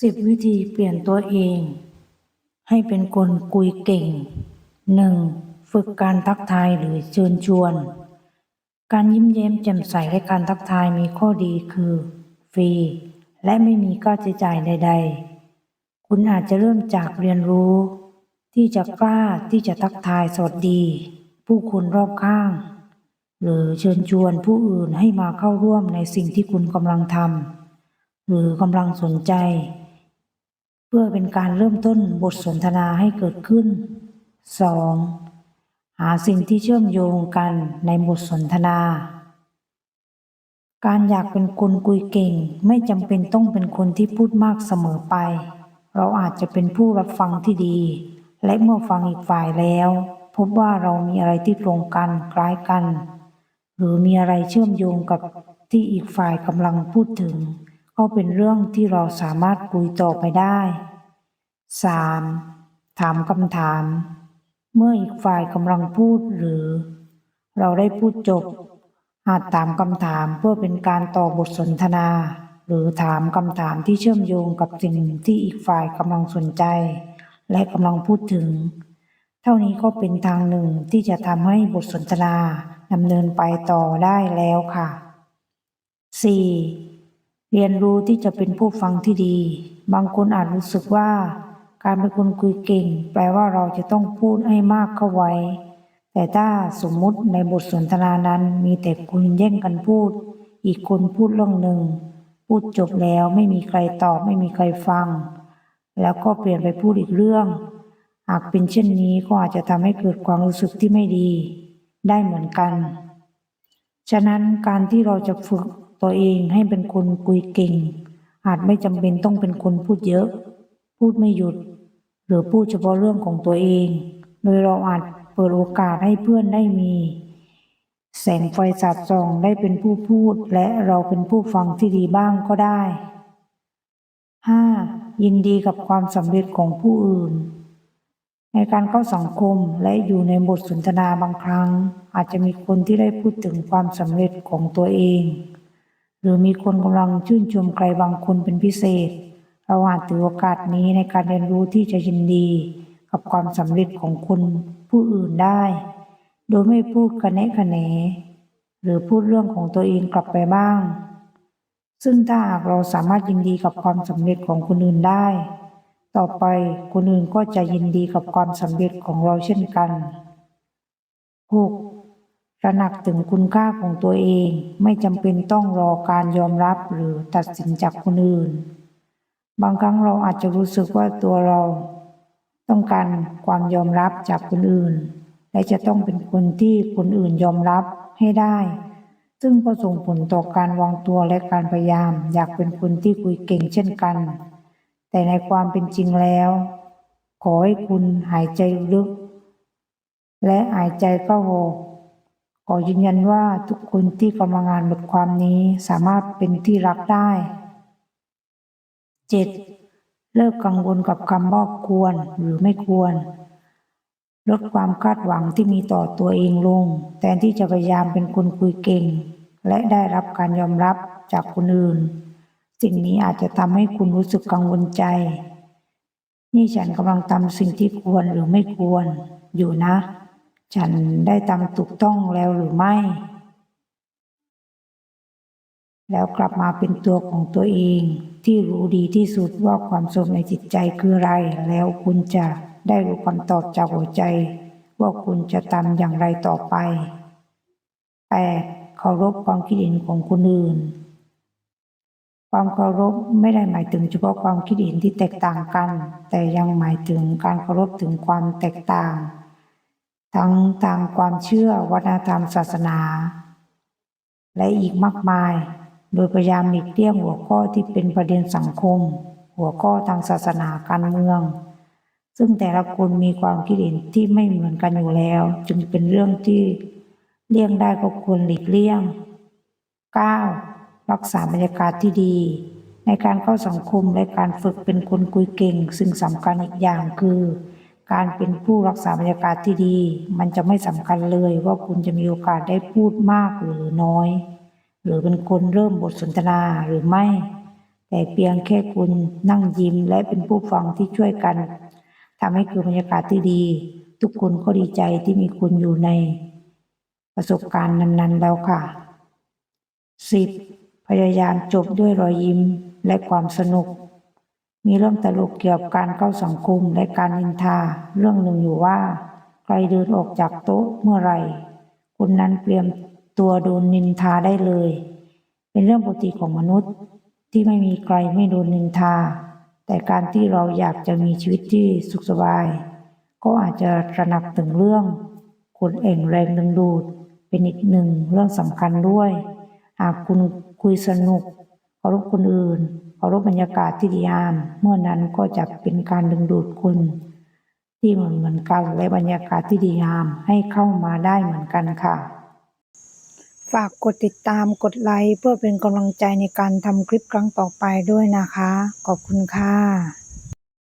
สิบวิธีเปลี่ยนตัวเอง ให้เป็นคนคุยเก่งหนึ่งฝึกการทักทายหรือเชิญชวน การยิ้มแย้มแจ่มใสและการทักทายมีข้อดีคือ ฟรี และไม่มีค่าใช้จ่ายใด ๆ คุณอาจจะเริ่มจากเรียนรู้ ที่จะกล้าที่จะทักทายสวัสดี ผู้คนรอบข้าง หรือเชิญชวนผู้อื่นให้มาเข้าร่วมในสิ่งที่คุณกำลังทำหรือกำลังสนใจ พื่อเป็นการเริ่มต้นบทสนทนาให้เกิดขึ้น 2. หาสิ่งที่เชื่อมโยงกันในบทสนทนา การอยากเป็นคนคุยเก่งไม่จำเป็นต้องเป็นคนที่พูดมากเสมอไป เราอาจจะเป็นผู้รับฟังที่ดี และเมื่อฟังอีกฝ่ายแล้ว พบว่าเรามีอะไรที่ตรงกันคล้ายกัน หรือมีอะไรเชื่อมโยงกับที่อีกฝ่ายกำลังพูดถึง ก็เป็นเรื่องที่เราสามารถคุยต่อไปได้ 3. ถามคำถาม เมื่ออีกฝ่ายกำลังพูดหรือ เราได้พูดจบ อาจถามคำถามเพื่อเป็นการต่อบทสนทนา หรือถามคำถามที่เชื่อมโยงกับสิ่งที่อีกฝ่ายกำลังสนใจ และกำลังพูดถึง เท่านี้ก็เป็นทางหนึ่งที่จะทำให้บทสนทนาดำเนินไปต่อได้แล้วค่ะ 4. เรียนรู้ที่จะเป็นผู้ฟังที่ดี บางคนอาจรู้สึกว่า การเป็นคนคุยเก่ง แปลว่าเราจะต้องพูดให้มากเข้าไว้ แต่ถ้าสมมุติในบทสนทนานั้นมีแต่คุณแย่งกันพูด อีกคนพูดเรื่องหนึ่ง พูดจบแล้วไม่มีใครตอบไม่มีใครฟัง แล้วก็เปลี่ยนไปพูดอีกเรื่อง หากเป็นเช่นนี้ก็อาจจะทำให้เกิดความรู้สึกที่ไม่ดี ได้เหมือนกัน ฉะนั้นการที่เราจะฝึก ตัวเองให้เป็นคนคุยเก่ง อาจไม่จำเป็นต้องเป็นคนพูดเยอะ พูดไม่หยุด หรือพูดเฉพาะเรื่องของตัวเอง โดยเราอาจเปิดโอกาสให้เพื่อนได้มี แสงไฟสาดส่องได้เป็นผู้พูด และเราเป็นผู้ฟังที่ดีบ้างก็ได้ 5. ยินดีกับความสำเร็จของผู้อื่น ในการเข้าสังคมและอยู่ในบทสนทนาบางครั้ง อาจจะมีคนที่ได้พูดถึงความสำเร็จของตัวเอง หรือมีคนกำลังชื่นชมใครบางคนเป็นพิเศษ เราอาจถือโอกาสนี้ในการเรียนรู้ที่จะยินดี กับความสำเร็จของคนผู้อื่นได้ โดยไม่พูดคะแนะคะแหนหรือพูดเรื่องของตัวเองกลับไปบ้าง ซึ่งถ้าหากเราสามารถยินดีกับความสำเร็จของคนอื่นได้ ต่อไปคนอื่นก็จะยินดีกับความสำเร็จของเราเช่นกัน 6. ระหนักถึงคุณค่าของตัวเองไม่จำเป็นต้องรอการยอมรับหรือตัดสินจากคนอื่น บางครั้งเราอาจจะรู้สึกว่าตัวเรา ต้องการความยอมรับจากคนอื่น และจะต้องเป็นคนที่คนอื่นยอมรับให้ได้ ซึ่งก็ส่งผลต่อการวางตัวและการพยายาม อยากเป็นคนที่คุยเก่งเช่นกัน แต่ในความเป็นจริงแล้ว ขอให้คุณหายใจลึก และหายใจเข้าออก ขอยืนยันว่าทุกคนที่กำลังอ่านบทความนี้สามารถเป็นที่รักได้ 7. เลิกกังวลกับคำว่าควรหรือไม่ควร ลดความคาดหวังที่มีต่อตัวเองลง แทนที่จะพยายามเป็นคนคุยเก่ง และได้รับการยอมรับจากคนอื่น สิ่งนี้อาจจะทำให้คุณรู้สึกกังวลใจ นี่ฉันกำลังทำสิ่งที่ควรหรือไม่ควรอยู่นะ ฉันได้ทำถูกต้องแล้วหรือไม่ แล้วกลับมาเป็นตัวของตัวเอง ที่รู้ดีที่สุดว่าความสุขในจิตใจคืออะไร แล้วคุณจะได้รู้คำตอบจากหัวใจ ว่าคุณจะทำอย่างไรต่อไป 8. เคารพความคิดเห็นของคนอื่น ความเคารพไม่ได้หมายถึงเฉพาะความคิดเห็นที่แตกต่างกัน แต่ยังหมายถึงการเคารพถึงความแตกต่าง ทั้งทางความเชื่อวัฒนธรรมศาสนา และอีกมากมาย โดยพยายามหลีกเลี่ยงหัวข้อที่เป็นประเด็นสังคม หัวข้อทางศาสนาการเมือง ซึ่งแต่ละคนมีความคิดเห็นที่ไม่เหมือนกันอยู่แล้ว จึงเป็นเรื่องที่เลี่ยงได้ก็ควรหลีกเลี่ยง 9. รักษาบรรยากาศที่ดี ในการเข้าสังคมและการฝึกเป็นคนคุยเก่งสิ่งสำคัญอีกอย่างคือ การเป็นผู้รักษาบรรยากาศที่ดี มันจะไม่สำคัญเลยว่าคุณจะมีโอกาสได้พูดมากหรือน้อย หรือเป็นคนเริ่มบทสนทนาหรือไม่ แต่เพียงแค่คุณนั่งยิ้มและเป็นผู้ฟังที่ช่วยกันทำให้เกิดบรรยากาศที่ดี ทุกคนก็ดีใจที่มีคุณอยู่ใน ประสบการณ์นั้น ๆ แล้วค่ะ 10. พยายามจบด้วยรอยยิ้มและความสนุก มีเรื่องตลกเกี่ยวกับการเข้าสังคมและการนินทา เรื่องหนึ่งอยู่ว่า ใครเดินออกจากโต๊ะเมื่อไหร่คนนั้นเตรียมตัวโดนนินทาได้เลย เป็นเรื่องปกติของมนุษย์ที่ไม่มีใครไม่โดนนินทา แต่การที่เราอยากจะมีชีวิตที่สุขสบาย ก็อาจจะตระหนักถึงเรื่องคนเอ่งแรงดึงดูด เป็นอีกหนึ่งเรื่องสำคัญด้วย หากคุณคุยสนุกเคารพคนอื่น เคารพบรรยากาศที่ดีงาม เมื่อนั้นก็จะเป็นการดึงดูดคนที่เหมือนเหมือนกันและบรรยากาศที่ดีงามให้เข้ามาได้เหมือนกันค่ะ ฝากกดติดตามกดไลค์เพื่อเป็นกำลังใจในการทำคลิปครั้งต่อไปด้วยนะคะ ขอบคุณค่ะ